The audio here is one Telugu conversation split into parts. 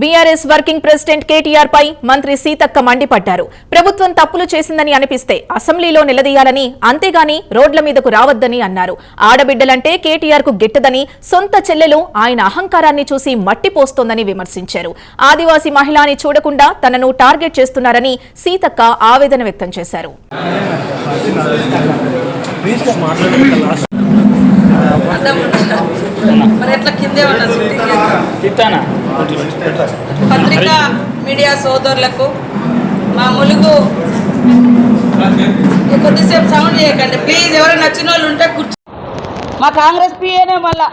బీఆర్ఎస్ వర్కింగ్ ప్రెసిడెంట్ కేటీఆర్ పై మంత్రి సీతక్క మండిపడ్డారు. ప్రభుత్వం తప్పులు చేసిందని అనిపిస్తే అసెంబ్లీలో నిలదీయాలని అంతేగాని రోడ్ల మీదకు రావద్దని అన్నారు. ఆడబిడ్డలంటే కేటీఆర్కు గిట్టదని సొంత చెల్లెలు ఆయన అహంకారాన్ని చూసి మట్టిపోస్తోందని విమర్శించారు. ఆదివాసీ మహిళని చూడకుండా తనను టార్గెట్ చేస్తున్నారని సీతక్క ఆవేదన వ్యక్తం చేశారు? మరి ఎట్లా కిందే ఉన్నా పత్రికా మీడియా సోదరులకు మా ములుగు కొద్దిసేపు సౌండ్ చేయకండి. ప్లీజ్ ఎవరైనా నచ్చిన వాళ్ళు ఉంటే కూర్చో. మా కాంగ్రెస్ పిఏనే మళ్ళా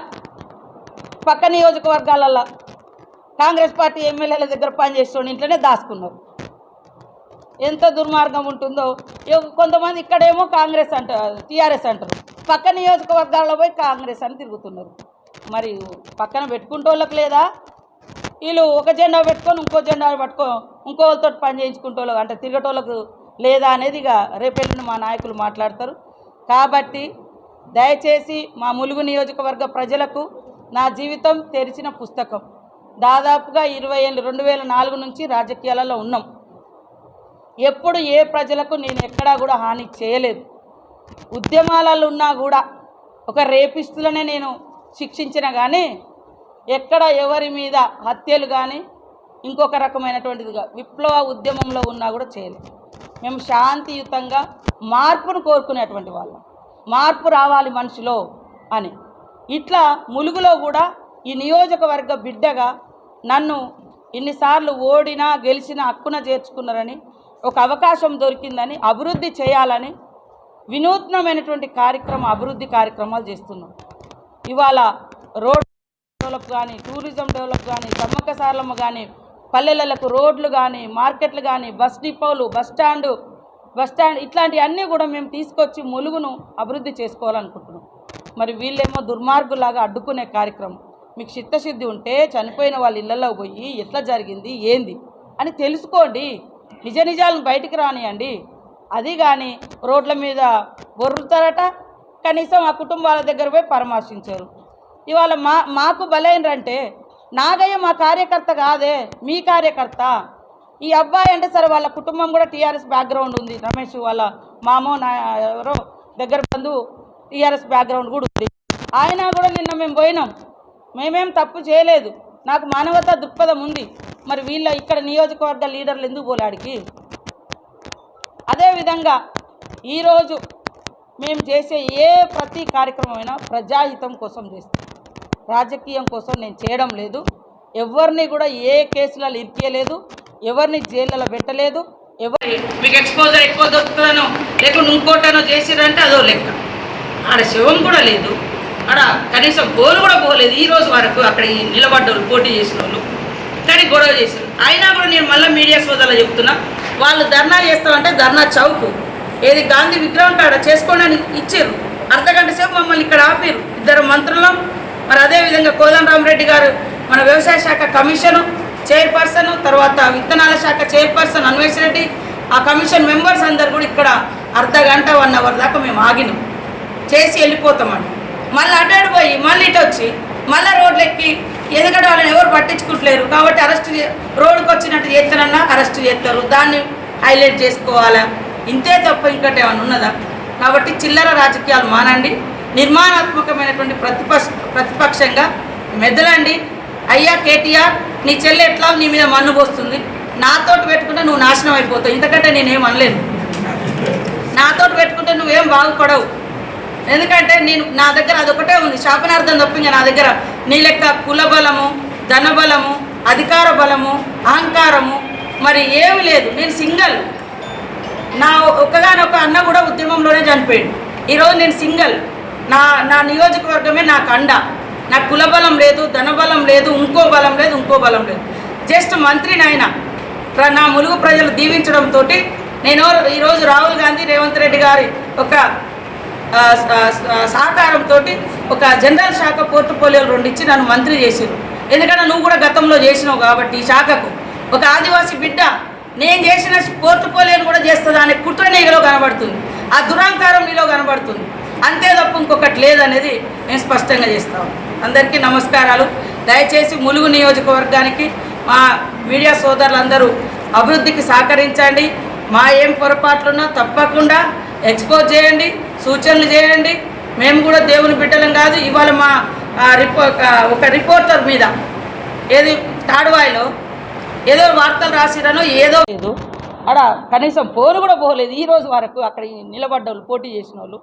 పక్క నియోజకవర్గాలలో కాంగ్రెస్ పార్టీ ఎమ్మెల్యేల దగ్గర పనిచేస్తుండే ఇంట్లోనే దాచుకున్నారు. ఎంత దుర్మార్గం ఉంటుందో. కొంతమంది ఇక్కడేమో కాంగ్రెస్ అంటారు టీఆర్ఎస్ అంటారు పక్క నియోజకవర్గాల్లో పోయి కాంగ్రెస్ అని తిరుగుతున్నారు. మరి పక్కన పెట్టుకుంటోళ్ళకి లేదా? వీళ్ళు ఒక జెండా పెట్టుకొని ఇంకో జెండా పట్టుకో ఇంకో వాళ్ళతో పని చేయించుకుంటూ అంటే తిరగటోళ్ళకు లేదా అనేది ఇక రేపెళ్ళిన మా నాయకులు మాట్లాడతారు. కాబట్టి దయచేసి మా ములుగు నియోజకవర్గ ప్రజలకు నా జీవితం తెరిచిన పుస్తకం. దాదాపుగా ఇరవై ఏళ్ళు రెండు వేల నాలుగు నుంచి రాజకీయాలలో ఉన్నాం. ఎప్పుడు ఏ ప్రజలకు నేను ఎక్కడా కూడా హాని చేయలేదు. ఉద్యమాలలో ఉన్నా కూడా ఒక రేపిస్తులనే నేను శిక్షించిన కానీ ఎక్కడ ఎవరి మీద హత్యలు కానీ ఇంకొక రకమైనటువంటిదిగా విప్లవ ఉద్యమంలో ఉన్నా కూడా చేయలేదు మేము శాంతియుతంగా మార్పును కోరుకునేటువంటి వాళ్ళం. మార్పు రావాలి మనిషిలో అని. ఇట్లా ములుగులో కూడా ఈ నియోజకవర్గ బిడ్డగా నన్ను ఇన్నిసార్లు ఓడినా గెలిచినా హక్కున చేర్చుకున్నారని ఒక అవకాశం దొరికిందని అభివృద్ధి చేయాలని వినూత్నమైనటువంటి కార్యక్రమం అభివృద్ధి కార్యక్రమాలు చేస్తున్నాం. ఇవాళ రోడ్ డెవలప్ కానీ టూరిజం డెవలప్ కానీ సమ్మక్క సారలమ్మ కానీ పల్లెలకు రోడ్లు కానీ మార్కెట్లు కానీ బస్ డిపోలు బస్ స్టాండు బస్ స్టాండ్ ఇట్లాంటివన్నీ కూడా మేము తీసుకొచ్చి ములుగును అభివృద్ధి చేసుకోవాలనుకుంటున్నాం. మరి వీళ్ళేమో దుర్మార్గులాగా అడ్డుకునే కార్యక్రమం. మీకు చిత్తశుద్ధి ఉంటే చనిపోయిన వాళ్ళ ఇళ్ళలో పోయి ఎట్లా జరిగింది ఏంది అని తెలుసుకోండి. నిజ నిజాలను బయటికి రానియండి. అది కానీ రోడ్ల మీద బొర్రుతారట కనీసం ఆ కుటుంబాల దగ్గర పోయి పరామర్శించారు. ఇవాళ మా మాకు బలైనరంటే నాగయ్య మా కార్యకర్త కాదే మీ కార్యకర్త. ఈ అబ్బాయి అంటే సరే వాళ్ళ కుటుంబం కూడా టీఆర్ఎస్ బ్యాక్గ్రౌండ్ ఉంది. రమేష్ వాళ్ళ మామో నా ఎవరో దగ్గర బంధు టీఆర్ఎస్ బ్యాక్గ్రౌండ్ కూడా ఉంది. ఆయన కూడా నిన్న మేము పోయినాం. మేమేం తప్పు చేయలేదు. నాకు మానవతా దృక్పథం ఉంది. మరి వీళ్ళ ఇక్కడ నియోజకవర్గ లీడర్లు ఎందుకు పోలాడికి అదేవిధంగా ఈరోజు మేము చేసే ఏ ప్రతి కార్యక్రమమైనా ప్రజాహితం కోసం చేస్తాం. రాజకీయం కోసం నేను చేయడం లేదు. ఎవరిని కూడా ఏ కేసులలో ఇరికేయలేదు ఎవరిని జైళ్ళలో పెట్టలేదు. ఎవరి మీకు ఎక్స్పోజర్ ఎక్కువ దొరుకుతుందనో లేకుంటే ఇంకోటనో చేసిరంటే అదో లెక్క. ఆడ శవం కూడా లేదు. ఆడ కనీసం గోలు కూడా పోలేదు. ఈ రోజు వరకు అక్కడ నిలబడ్డోళ్ళు పోటీ చేసిన వాళ్ళు కానీ గొడవ చేశారు అయినా కూడా నేను మళ్ళీ మీడియా సోదరులు చెప్తున్నా వాళ్ళు ధర్నా చేస్తామంటే ధర్నా చౌకు. ఏది గాంధీ విగ్రహం కాడ చేసుకోండి అని ఇచ్చారు. అర్ధగంట సేపు మమ్మల్ని ఇక్కడ ఆపారు. ఇద్దరు మంత్రులం మరి అదేవిధంగా కోదండరామరెడ్డి గారు మన వ్యవసాయ శాఖ కమిషను చైర్పర్సన్ తర్వాత విత్తనాల శాఖ చైర్పర్సన్ అన్వేష్ రెడ్డి ఆ కమిషన్ మెంబర్స్ అందరు కూడా ఇక్కడ అర్ధ గంట వన్ అవర్ దాకా మేము ఆగినాం. చేసి వెళ్ళిపోతామండి. మళ్ళీ అటాడు పోయి మళ్ళీ ఇటు వచ్చి మళ్ళీ రోడ్లు ఎక్కి ఎందుకంటే వాళ్ళని ఎవరు పట్టించుకుంటలేరు. కాబట్టి అరెస్ట్ రోడ్డుకి వచ్చినట్టు చేస్తానన్నా అరెస్ట్ చేస్తారు. దాన్ని హైలైట్ చేసుకోవాలా? ఇంతే తప్ప ఇంకటి ఏమైనా ఉన్నదా? కాబట్టి చిల్లర రాజకీయాలు మానండి. నిర్మాణాత్మకమైనటువంటి ప్రతిపక్ష ప్రతిపక్షంగా మెదలండి. అయ్యా కేటీఆర్ నీ చెల్లె ఎట్లా నీ మీద మన్ను పోస్తుంది? నాతోటి పెట్టుకుంటే నువ్వు నాశనం అయిపోతావు. ఇంతకంటే నేనేం అనలేను నాతోటి పెట్టుకుంటే నువ్వేం బాగుపడవు. ఎందుకంటే నేను నా దగ్గర అదొకటే ఉంది. శాపనార్థం తప్ప ఇంకా నా దగ్గర నీ లెక్క కుల బలము ధనబలము అధికార బలము అహంకారము మరి ఏమి లేదు. నేను సింగల్. నా ఒక్కగానొక్క అన్న కూడా ఉద్యమంలోనే చనిపోయాడు. ఈరోజు నేను సింగల్. నా నా నియోజకవర్గమే నాకు అండ నాకు కులబలం లేదు ధనబలం లేదు ఇంకో బలం లేదు ఇంకో బలం లేదు. జస్ట్ మంత్రిని ఆయన నా ములుగు ప్రజలు దీవించడంతో నేను ఈరోజు రాహుల్ గాంధీ రేవంత్ రెడ్డి గారి ఒక సహకారంతో ఒక జనరల్ శాఖ పోర్ట్ఫోలియోలు రెండు ఇచ్చి నన్ను మంత్రి చేసిరు ఎందుకంటే నువ్వు కూడా గతంలో చేసినావు కాబట్టి ఈ శాఖకు. ఒక ఆదివాసీ బిడ్డ నేను చేసిన పోర్ట్ఫోలియోని కూడా చేస్తుందా అనే కుట్ర నీలో కనబడుతుంది. ఆ దురహంకారం నీలో కనబడుతుంది. అంతే తప్ప ఇంకొకటి లేదనేది నేను స్పష్టంగా చేస్తాను అందరికీ నమస్కారాలు. దయచేసి ములుగు నియోజకవర్గానికి మా మీడియా సోదరులందరూ అభివృద్ధికి సహకరించండి. మా ఏం పొరపాట్లున్నా తప్పకుండా ఎక్స్పోజ్ చేయండి సూచనలు చేయండి. మేము కూడా దేవుని బిడ్డలం కాదు. ఇవాళ మా ఆ, రిపో ఒక రిపోర్టర్ మీద ఏది తాడువాయిలో ఏదో వార్తలు రాసిరనో ఏదో లేదు. అక్కడ కనీసం పోరు కూడా పోలేదు. ఈ రోజు వరకు అక్కడ నిలబడ్డ వాళ్ళు పోటీ చేసిన వాళ్ళు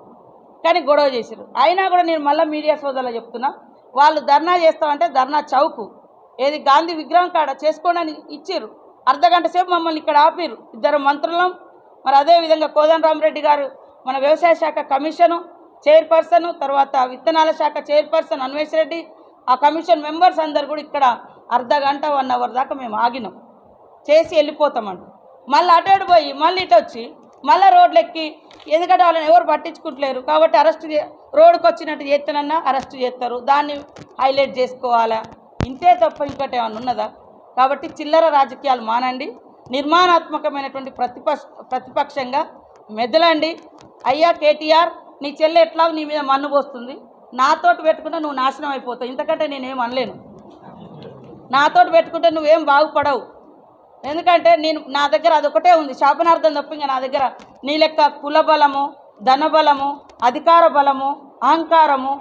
కానీ గొడవ చేశారు అయినా కూడా నేను మళ్ళీ మీడియా సోదరులు చెప్తున్నా వాళ్ళు ధర్నా చేస్తామంటే ధర్నా చౌకు. ఏది గాంధీ విగ్రహం కాడ చేసుకోవడానికి ఇచ్చారు ఇచ్చిర్రు. అర్ధ గంట సేపు మమ్మల్ని ఇక్కడ ఆపిర్రు. ఇద్దరు మంత్రులం మరి అదేవిధంగా కోదండరామరెడ్డి గారు మన వ్యవసాయ శాఖ కమిషను చైర్పర్సన్ తర్వాత విత్తనాల శాఖ చైర్పర్సన్ అన్వేష్ రెడ్డి ఆ కమిషన్ మెంబర్స్ అందరు కూడా ఇక్కడ అర్ధ గంట వన్ అవర్ దాకా మేము ఆగినాం. చేసి వెళ్ళిపోతామండి మళ్ళీ అటు పోయి మళ్ళీ ఇటు వచ్చి మళ్ళీ రోడ్లెక్కి. ఎందుకంటే వాళ్ళని ఎవరు పట్టించుకుంటలేరు. కాబట్టి అరెస్ట్ చే రోడ్డుకు వచ్చినట్టు చేస్తానన్నా అరెస్ట్ చేస్తారు దాన్ని హైలైట్ చేసుకోవాలా? ఇంతే తప్ప ఇంకోటి ఏమైనా ఉన్నదా? కాబట్టి చిల్లర రాజకీయాలు మానండి. నిర్మాణాత్మకమైనటువంటి ప్రతిపక్ష ప్రతిపక్షంగా మెదలండి. అయ్యా కేటీఆర్ నీ చెల్లె ఎట్లా నీ మీద మన్ను పోస్తుంది. నాతోటి పెట్టుకుంటే నువ్వు నాశనం అయిపోతావు. ఇంతకంటే నేనేం అనలేను. నాతోటి పెట్టుకుంటే నువ్వేం బాగుపడవు. ఎందుకంటే నేను నా దగ్గర అదొకటే ఉంది. శాపనార్థం తప్ప ఇంకా నా దగ్గర నీ లెక్క కుల బలము ధన బలము అధికార బలము అహంకారము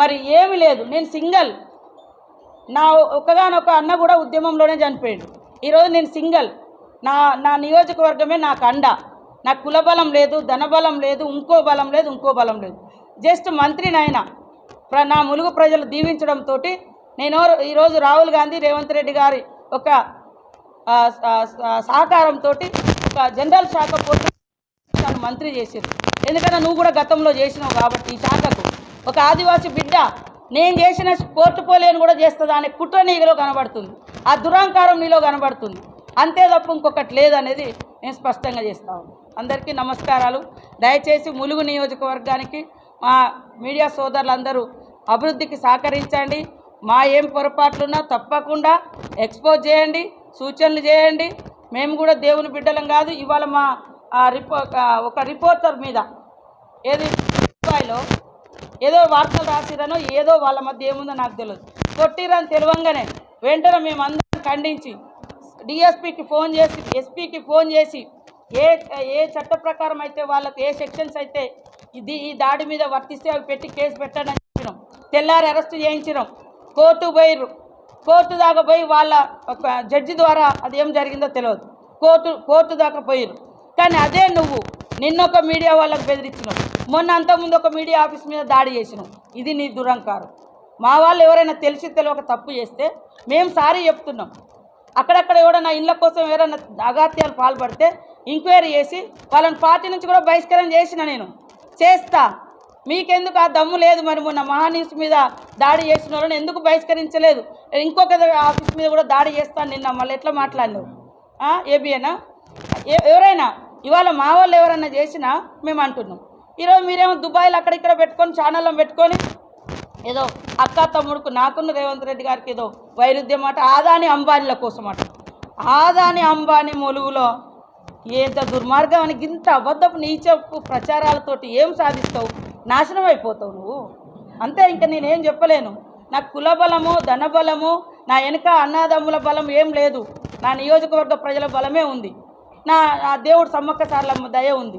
మరి ఏమి లేదు. నేను సింగల్. నా ఒకగానొక అన్న కూడా ఉద్యమంలోనే చనిపోయాడు. ఈరోజు నేను సింగల్. నా నా నియోజకవర్గమే నాకు అండ నాకు కుల బలం లేదు ధనబలం లేదు ఇంకో బలం లేదు ఇంకో బలం లేదు. జస్ట్ మంత్రినైనా ప్ర నా ములుగు ప్రజలు దీవించడంతో నేను ఈరోజు రాహుల్ గాంధీ రేవంత్ రెడ్డి గారి ఒక సహకారంతో ఒక జనరల్ శాఖ పోటీ మంత్రి చేసారు ఎందుకంటే నువ్వు కూడా గతంలో చేసినావు కాబట్టి ఈ శాఖకు. ఒక ఆదివాసి బిడ్డ నేను చేసిన పోర్టుపోలియోని కూడా చేస్తుందా? అనే కుట్ర నీలో కనబడుతుంది. ఆ దురహంకారం నీలో కనబడుతుంది. అంతే తప్ప ఇంకొకటి లేదనేది నేను స్పష్టంగా చేస్తాను అందరికీ నమస్కారాలు. దయచేసి ములుగు నియోజకవర్గానికి మా మీడియా సోదరులందరూ అభివృద్ధికి సహకరించండి. మా ఏం పొరపాట్లున్నా తప్పకుండా ఎక్స్పోజ్ చేయండి. సూచనలు చేయండి. మేము కూడా దేవుని బిడ్డలం కాదు. ఇవాళ మా ఆ రిపో ఒక రిపోర్టర్ మీద ఏది దుబాయ్లో ఏదో వార్తలు రాసిరనో ఏదో వాళ్ళ మధ్య ఏముందో నాకు తెలియదు కొట్టిరని తెలియంగానే వెంటనే మేము అందరం ఖండించి డిఎస్పికి ఫోన్ చేసి ఎస్పీకి ఫోన్ చేసి ఏ ఏ చట్ట ప్రకారం అయితే వాళ్ళకి ఏ సెక్షన్స్ అయితే ఇది ఈ దాడి మీద వర్తిస్తే అవి పెట్టి కేసు పెట్టండి అని చెప్పినాం. తెల్లారి అరెస్ట్ చేయించినాం. కోర్టు పోయిర్రు. కోర్టు దాకా పోయి వాళ్ళ ఒక జడ్జి ద్వారా అది ఏం జరిగిందో తెలియదు కోర్టు కోర్టు దాకా పోయిర్రు కానీ అదే నువ్వు నిన్నొక మీడియా వాళ్ళకు బెదిరించినావు. మొన్న అంతకుముందు ఒక మీడియా ఆఫీస్ మీద దాడి చేసినావు. ఇది నీ దురంకారం మా వాళ్ళు ఎవరైనా తెలిసి తెలియక తప్పు చేస్తే మేము సారీ చెప్తున్నాం. అక్కడక్కడ ఎవడన్నా ఇళ్ళ కోసం ఎవరైనా అగాత్యాలు పాల్పడితే ఎంక్వైరీ చేసి వాళ్ళని పార్టీ నుంచి కూడా బహిష్కరణ చేసిన నేను. చేస్తా. మీకెందుకు ఆ దమ్ము లేదు మరి మొన్న మహానీస్ మీద దాడి చేసిన వాళ్ళని ఎందుకు బహిష్కరించలేదు? ఇంకొక ఆఫీస్ మీద కూడా దాడి చేస్తాను నిన్న మళ్ళీ ఎట్లా మాట్లాడినావు? ఏబిఎనా ఎవరైనా? ఇవాళ మా వాళ్ళు ఎవరైనా చేసినా మేము అంటున్నాం. ఈరోజు మీరేమో దుబాయ్లో అక్కడిక్కడ పెట్టుకొని ఛానల్లో పెట్టుకొని ఏదో అక్క తమ్ముడుకు నాకున్న రేవంత్ రెడ్డి గారికి ఏదో వైరుధ్యం అట. ఆదాని అంబానీల కోసం అట. ఆదాని అంబానీ మొలుగులో ఎంత దుర్మార్గం అని ఇంత అబద్ధపు నీచపు ప్రచారాలతోటి ఏం సాధిస్తావు? నాశనం అయిపోతావు నువ్వు. అంతే ఇంకా నేనేం చెప్పలేను. నా కుల బలము ధన బలము నా వెనుక అన్నదమ్ముల బలం ఏం లేదు. నా నియోజకవర్గ ప్రజల బలమే ఉంది. నా దేవుడు సమ్మక్క సార్లమ్మ దయ ఉంది.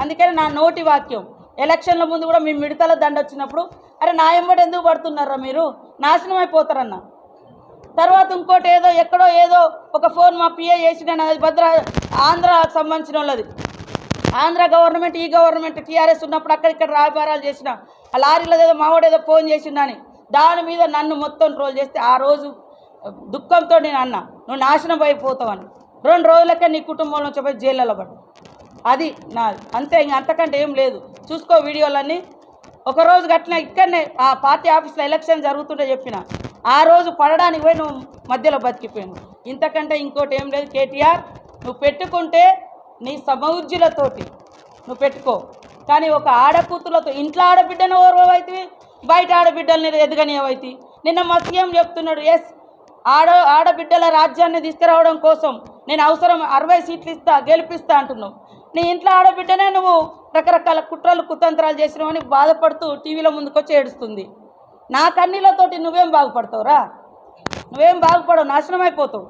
అందుకని నా నోటి వాక్యం. ఎలక్షన్ల ముందు కూడా మీ మిడతల దండ వచ్చినప్పుడు అరే నా ఎంబడి ఎందుకు పడుతున్నారా మీరు? నాశనం అయిపోతారన్న. తర్వాత ఇంకోటి ఏదో ఎక్కడో ఏదో ఒక ఫోన్ మా పిఏ చేసిన అది భద్ర ఆంధ్రాకు సంబంధించిన వాళ్ళది. ఆంధ్ర గవర్నమెంట్ ఈ గవర్నమెంట్ టీఆర్ఎస్ ఉన్నప్పుడు అక్కడిక్కడ వ్యాపారాలు చేసిన. ఆ లారీలో ఏదో మావాడు ఏదో ఫోన్ చేసిండని. దాని మీద నన్ను మొత్తం ట్రోల్ చేస్తే ఆ రోజు దుఃఖంతో నేను అన్న నువ్వు నాశనం అయిపోతావని రెండు రోజులకే నీ కుటుంబంలో చెప్పి పోయి జైల్లో అది నాది. అంతే ఇంక అంతకంటే ఏం లేదు. చూసుకో వీడియోలన్నీ. ఒకరోజు గట్టిన ఇక్కడనే ఆ పార్టీ ఆఫీస్లో ఎలక్షన్ జరుగుతుంటే చెప్పిన. ఆ రోజు పడడానికి పోయి నువ్వు మధ్యలో బతికిపోయాను ఇంతకంటే ఇంకోటి ఏం లేదు కేటీఆర్ నువ్వు పెట్టుకుంటే నీ సమౌజ్యులతోటి నువ్వు పెట్టుకో. కానీ ఒక ఆడకూతులతో ఇంట్లో ఆడబిడ్డను ఓర్వైతే బయట ఆడబిడ్డల్ని ఎదగనియవైతే నిన్న మా సీఎం చెప్తున్నాడు ఎస్ ఆడ ఆడబిడ్డల రాజ్యాన్ని తీసుకురావడం కోసం నేను అవసరం అరవై సీట్లు ఇస్తా గెలిపిస్తా అంటున్నావు. నీ ఇంట్లో ఆడబిడ్డనే నువ్వు రకరకాల కుట్రలు కుతంత్రాలు చేసినవని బాధపడుతూ టీవీలో ముందుకొచ్చి ఏడుస్తుంది. నా కన్నీళ్ళతోటి నువ్వేం బాగుపడతావురా? నువ్వేం బాగుపడవు నాశనం అయిపోతావు